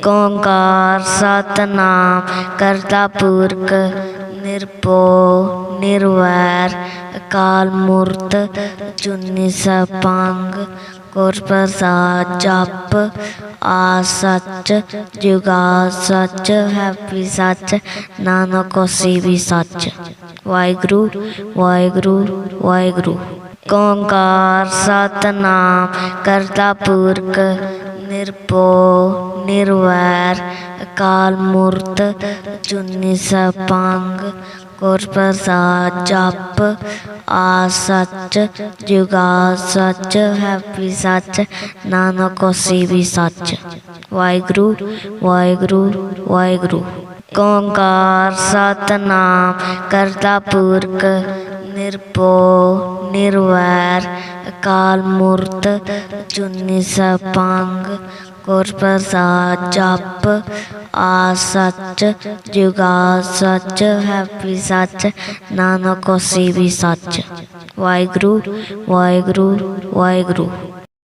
ਓੰਕਾਰ ਸਤਨਾਮ ਕਰਤਾ ਪੁਰਖ ਨਿਰਭਉ ਨਿਰਵੈਰ ਅਕਾਲ ਮੂਰਤ ਜੁਨੀ ਸਪੰਗ ਗੁਰ ਪ੍ਰਸਾਦ ਜਪ ਆ ਸੱਚ ਜੁਗਾ ਸੱਚ ਹੈਪੀ ਸੱਚ ਨਾਨਕ ਹੋਸੀ ਵੀ ਸੱਚ ਵਾਹਿਗੁਰੂ ਵਾਹਿਗੁਰੂ ਵਾਹਿਗੁਰੂ ਓੰਕਾਰ ਸਤਨਾਮ ਕਰਤਾ ਪੁਰਖ ਨਿਰਪੋ, ਨਿਰਵੈਰ, ਅਕਾਲ ਮੂਰਤ ਜੁਨੀ ਸਪੰਗ ਗੁਰ ਪ੍ਰਸਾਦ, ਜਪ ਆ ਸੱਚ, ਜੁਗਾ ਸੱਚ, ਹੈਪੀ ਸੱਚ, ਨਾਨਕ ਹੋਸੀ ਵੀ ਸੱਚ। ਵਾਹਿਗੁਰੂ ਵਾਹਿਗੁਰੂ ਵਾਹਿਗੁਰੂ। ਓੰਕਾਰ ਸਤਨਾਮ ਕਰਤਾ ਪੁਰਖ, ਨਿਰਪੋ, ਨਿਰਵੈਰ ਅਕਾਲ ਮੂਰਤ ਜੁਨੀ ਸਪੰਗ, ਗੁਰ ਪ੍ਰਸਾਦ, ਜਪ ਆ ਸੱਚ ਜੁਗਾ ਸੱਚ, ਹੈਪੀ ਸੱਚ, ਨਾਨਕ ਹੋਸੀ ਵੀ ਸੱਚ। ਵਾਹਿਗੁਰੂ ਵਾਹਿਗੁਰੂ ਵਾਹਿਗੁਰੂ।